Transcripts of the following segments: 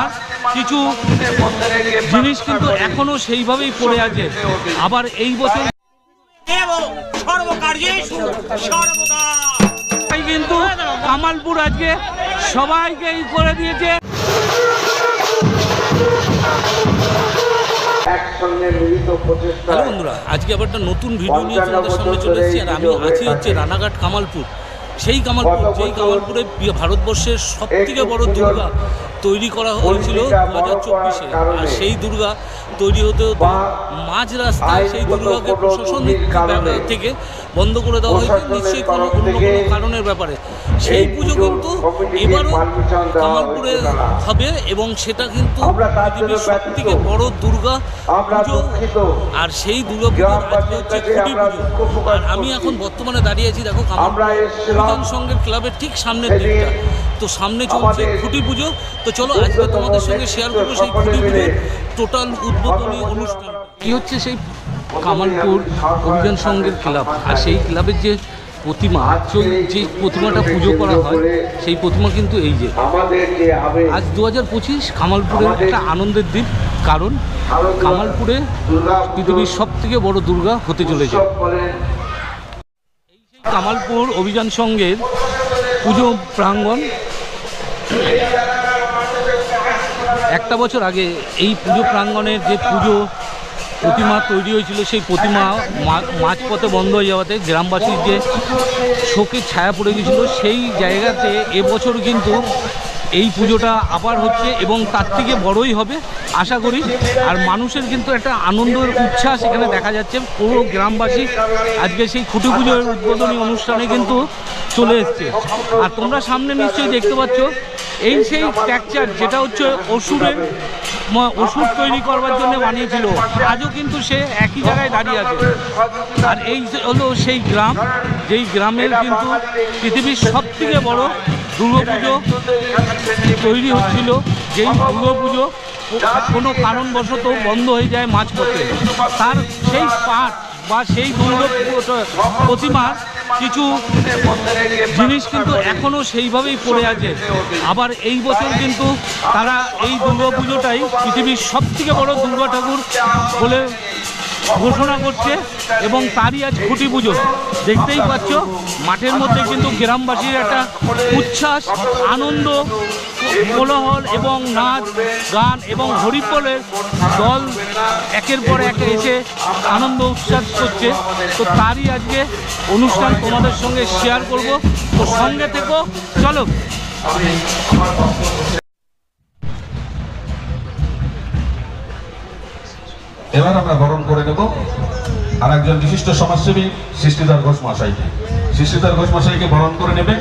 আর কিছু জিনিস কিন্তু এখনও সেইভাবেই পড়ে আছে। আবার এই বছর কিন্তু কামালপুর আজকে সবাইকে করে দিয়েছে। হ্যালো বন্ধুরা আজকে আবার একটা নতুন ভিডিও নিয়ে তোমাদের সামনে চলে এসেছি আর আমি আছি হচ্ছে রানাঘাট কামালপুর। সেই কামালপুর যেই কামালপুরে ভারতবর্ষের সব থেকে বড় দুর্গা। তৈরি করা হয়েছিল দু হাজার চব্বিশে। আর সেই দুর্গা তৈরি হতে হতে মাঝ রাস্তায় সেই দুর্গাকে প্রশাসনিক ব্যাপার থেকে বন্ধ করে দেওয়া হয়েছে। নিশ্চয়ই কোনো অন্য কোনো কারণের ব্যাপারে। সেই পুজো কিন্তু এবারও কামালপুরে হবে এবং সেটা কিন্তু পৃথিবীর সব থেকে বড় দুর্গা পুজো। আর সেই দুর্গা পুজোর আজকে হচ্ছে খুঁটি পুজো। আর আমি এখন বর্তমানে দাঁড়িয়ে আছি দেখো কামালপুর সংঘের ক্লাবের ঠিক সামনের দিকটা। তো সামনে চলছে খুঁটি পুজো। তো চলো আজকে তোমাদের সঙ্গে শেয়ার করব সেই খুঁটি পুজোর টোটাল উদ্বোধনী অনুষ্ঠান কি হচ্ছে সেই কামালপুর অভিযান সংঘের ক্লাব। আর সেই ক্লাবের যে প্রতিমা যে- যে প্রতিমাটা পুজো করা হয় সেই প্রতিমা কিন্তু এই যে। আজ দু হাজার পঁচিশ কামালপুরের একটা আনন্দের দিন। কারণ কামালপুরে পৃথিবীর সব থেকে বড় দুর্গা হতে চলেছে। কামালপুর অভিযান সংঘের পুজো প্রাঙ্গণ একটা বছর আগে এই পুজো প্রাঙ্গণের যে পুজো প্রতিমা তৈরি হয়েছিল, সেই প্রতিমা মাঝপথে বন্ধ হয়ে যাওয়াতে গ্রামবাসীর যে শোকের ছায়া পড়ে গেছিল সেই জায়গাতে এবছর কিন্তু এই পুজোটা আবার হচ্ছে এবং তার থেকে বড়ই হবে, আশা করি। আর মানুষের কিন্তু একটা আনন্দের উচ্ছ্বাস এখানে দেখা যাচ্ছে। পুরো গ্রামবাসী আজকে সেই খুঁটি পুজোর উদ্বোধনী অনুষ্ঠানে কিন্তু চলে এসছে। আর তোমরা সামনে নিশ্চয়ই দেখতে পাচ্ছ, এই সেই স্ট্রাকচার যেটা হচ্ছে অসুরের ওষুধ তৈরি করবার জন্য বানিয়েছিল। আজও কিন্তু সে একই জায়গায় দাঁড়িয়ে আছে। আর এই হলো সেই গ্রাম, যেই গ্রামের কিন্তু পৃথিবীর সব থেকে বড় দুর্গাপুজো তৈরি হচ্ছিল, যেই দুর্গাপুজো কোনো কারণবশত বন্ধ হয়ে যায় মাঝপথে তার সেই পাঠ বা সেই দুর্গা প্রতিমার কিছু জিনিস কিন্তু এখনও সেইভাবেই পড়ে আছে। আবার এই বছর কিন্তু তারা এই দুর্গা পুজোটাই পৃথিবীর সব থেকে বড় দুর্গা ঠাকুর বলে ঘোষণা করছে এবং তারই আজ খুঁটি পুজো। দেখতেই পাচ্ছ, মাঠের মধ্যে কিন্তু গ্রামবাসীর একটা উচ্ছ্বাস, আনন্দ, কোলাহল এবং নাচ, গান এবং হরিপলের দল একের পর এক এসে আনন্দ উচ্ছ্বাস করছে। তো তারই আজকে অনুষ্ঠান তোমাদের সঙ্গে শেয়ার করব। তো সঙ্গে থেকো, চলো। এবার আমরা বরণ করে নেব আর একজন বিশিষ্ট সমাজসেবী সৃষ্টিদার ঘোষ মশাইকে সৃষ্টিদার ঘোষ মশাইকে বরণ করে নেবে।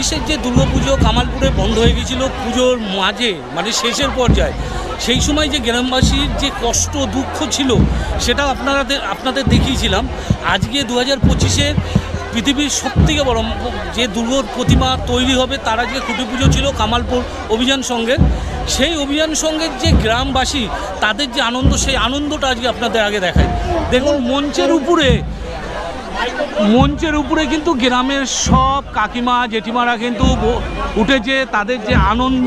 চব্বিশের যে দুর্গাপুজো কামালপুরে বন্ধ হয়ে গেছিল, পুজোর মাঝে মানে শেষের পর্যায়ে, সেই সময় যে গ্রামবাসীর যে কষ্ট, দুঃখ ছিল সেটা আপনাদের আপনাদের দেখিয়েছিলাম। আজকে দু হাজার পঁচিশের পৃথিবীর সবথেকে বড় যে দুর্গর প্রতিমা তৈরি হবে, তার আজকে খুঁটি পুজো ছিল কামালপুর অভিযান সঙ্গের সেই অভিযান সঙ্গের যে গ্রামবাসী, তাদের যে আনন্দ, সেই আনন্দটা আজকে আপনাদের আগে দেখায় দেখুন, মঞ্চের উপরে মঞ্চের উপরে কিন্তু গ্রামের সব কাকিমা, জেঠিমারা কিন্তু উঠেছে তাদের যে আনন্দ,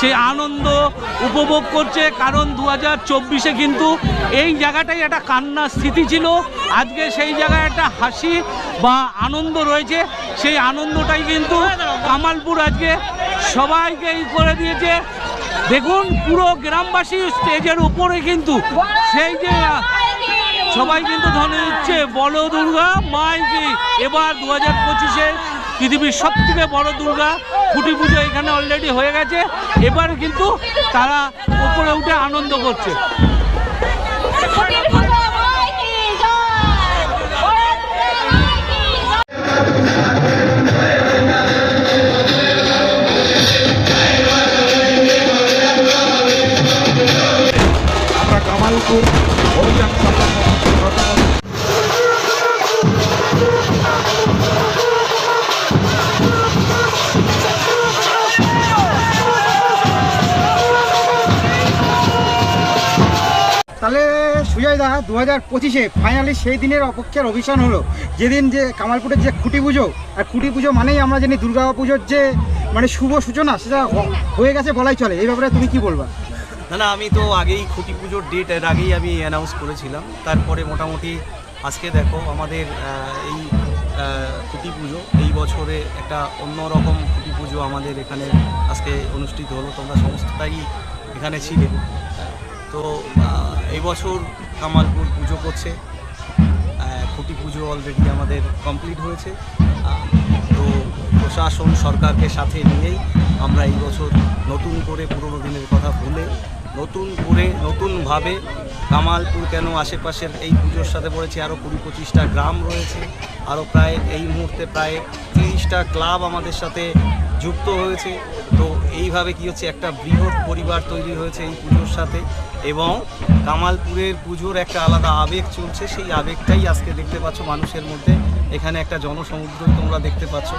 সেই আনন্দ উপভোগ করছে। কারণ দু হাজার চব্বিশে কিন্তু এই জায়গাটাই একটা কান্নার স্থিতি ছিল। আজকে সেই জায়গায় একটা হাসি বা আনন্দ রয়েছে। সেই আনন্দটাই কিন্তু কামালপুর আজকে সবাইকে ই করে দিয়েছে। দেখুন, পুরো গ্রামবাসী স্টেজের উপরে কিন্তু সেই যে সবাই কিন্তু ধনে দিচ্ছে বড় দুর্গা মাই কি এবার দু হাজার পঁচিশে পৃথিবীর সব থেকে বড় দুর্গা, খুঁটি পুজো এখানে অলরেডি হয়ে গেছে। এবার কিন্তু তারা উপরে উঠে আনন্দ করছে। তাহলে সুজয় দা দু হাজার পঁচিশে ফাইনালি সেই দিনের অপেক্ষার অভিযান হলো। যেদিন যে কামালপুরের যে খুঁটি পুজো, আর খুঁটি পুজো মানেই আমরা জানি দুর্গা পুজোর যে মানে শুভ সূচনা, সেটা হয়ে গেছে বলাই চলে। এই ব্যাপারে তুমি কি বলবা? না না, আমি তো আগেই খুঁটি পুজোর ডেট এর আগেই আমি অ্যানাউন্স করেছিলাম। তারপরে মোটামুটি আজকে দেখো আমাদের এই খুঁটি পুজো, এই বছরে একটা অন্যরকম খুঁটি পুজো আমাদের এখানে আজকে অনুষ্ঠিত হলো। তোমরা সমস্তটাই এখানে ছিলে। তো এই বছর কামালপুর পুজো করছে। খুঁটি পুজো অলরেডি আমাদের কমপ্লিট হয়েছে। তো প্রশাসন সরকারকে সাথে নিয়েই আমরা এই বছর নতুন করে পুরোনো দিনের কথা ভুলে, নতুন করে নতুনভাবে কামালপুর কেন আশেপাশের এই পুজোর সাথে পড়েছে? আরও কুড়ি পঁচিশটা গ্রাম রয়েছে। আরও প্রায় এই মুহূর্তে প্রায় তিরিশটা ক্লাব আমাদের সাথে যুক্ত হয়েছে। তো এইভাবে কি হচ্ছে? একটা বৃহৎ পরিবার তৈরি হয়েছে এই পুজোর সাথে এবং কামালপুরের পুজোর একটা আলাদা আবেগ চলছে। সেই আবেগটাই আজকে দেখতে পাচ্ছ মানুষের মধ্যে। এখানে একটা জনসমুদ্র তোমরা দেখতে পাচ্ছ।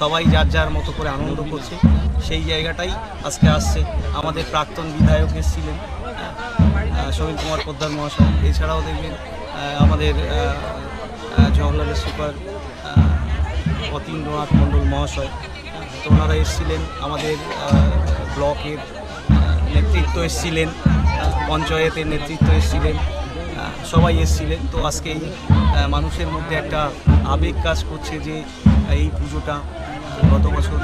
সবাই যার যার মতো করে আনন্দ করছে। সেই জায়গাটাই আজকে আসছে। আমাদের প্রাক্তন বিধায়ক এসেছিলেন সমীর কুমার পোদ্দার মহাশয়। এছাড়াও দেখবেন আমাদের জওহরলালের সুপার অতীন্দ্রনাথ মণ্ডল মহাশয় তো ওনারা এসেছিলেন। আমাদের ব্লকের নেতৃত্ব এসেছিলেন পঞ্চায়েতের নেতৃত্ব এসেছিলেন সবাই এসেছিলেন। তো আজকে এই মানুষের মধ্যে একটা আবেগ কাজ করছে যে এই পুজোটা গত বছর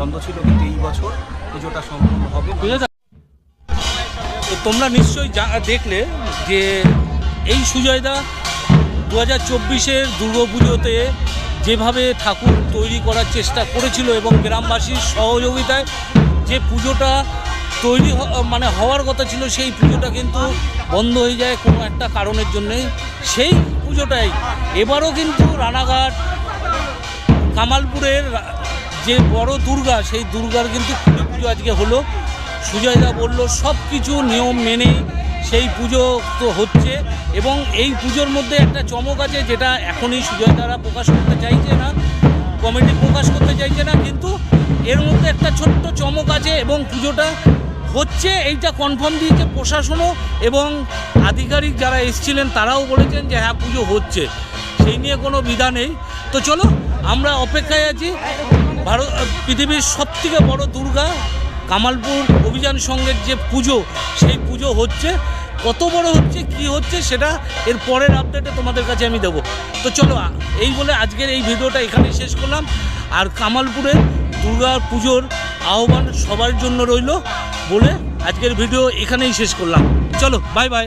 বন্ধ ছিল, কিন্তু এই বছর পুজোটা সম্পূর্ণ হবে তোমরা নিশ্চয়ই দেখলে যে এই সুজয়দা দু হাজার চব্বিশের দুর্গাপুজোতে যেভাবে ঠাকুর তৈরি করার চেষ্টা করেছিল এবং গ্রামবাসীর সহযোগিতায় যে পুজোটা তৈরি মানে হওয়ার কথা ছিল, সেই পুজোটা কিন্তু বন্ধ হয়ে যায় কোনো একটা কারণের জন্যে সেই পুজোটাই। এবারও কিন্তু রানাঘাট, কামালপুরের যে বড় দুর্গা, সেই দুর্গার কিন্তু খুঁটি পুজো আজকে হলো। সুজয়দা বলল সব কিছু নিয়ম মেনে সেই পুজো তো হচ্ছে এবং এই পুজোর মধ্যে একটা চমক আছে যেটা এখনই সুজয়দারা প্রকাশ করতে চাইছে না, কমিটি প্রকাশ করতে চাইছে না, কিন্তু এর মধ্যে একটা ছোট্ট চমক আছে এবং পুজোটা হচ্ছে, এইটা কনফার্ম দিয়েছে প্রশাসনও এবং আধিকারিক যারা এসেছিলেন তারাও বলেছেন যে হ্যাঁ পুজো হচ্ছে। সেই নিয়ে কোনো বিধা নেই। তো চলো, আমরা অপেক্ষায় আছি। ভারত পৃথিবীর সবথেকে বড় দুর্গা কামালপুর অভিযান সঙ্গের যে পুজো, সেই পুজো হচ্ছে। কত বড় হচ্ছে, কি হচ্ছে সেটা এর পরের আপডেটে তোমাদের কাছে আমি দেবো। তো চলো এই বলে আজকের এই ভিডিওটা এখানেই শেষ করলাম। আর কামালপুরের দুর্গা পুজোর আহ্বান সবার জন্য রইল বলে আজকের ভিডিও এখানেই শেষ করলাম। চলো বাই বাই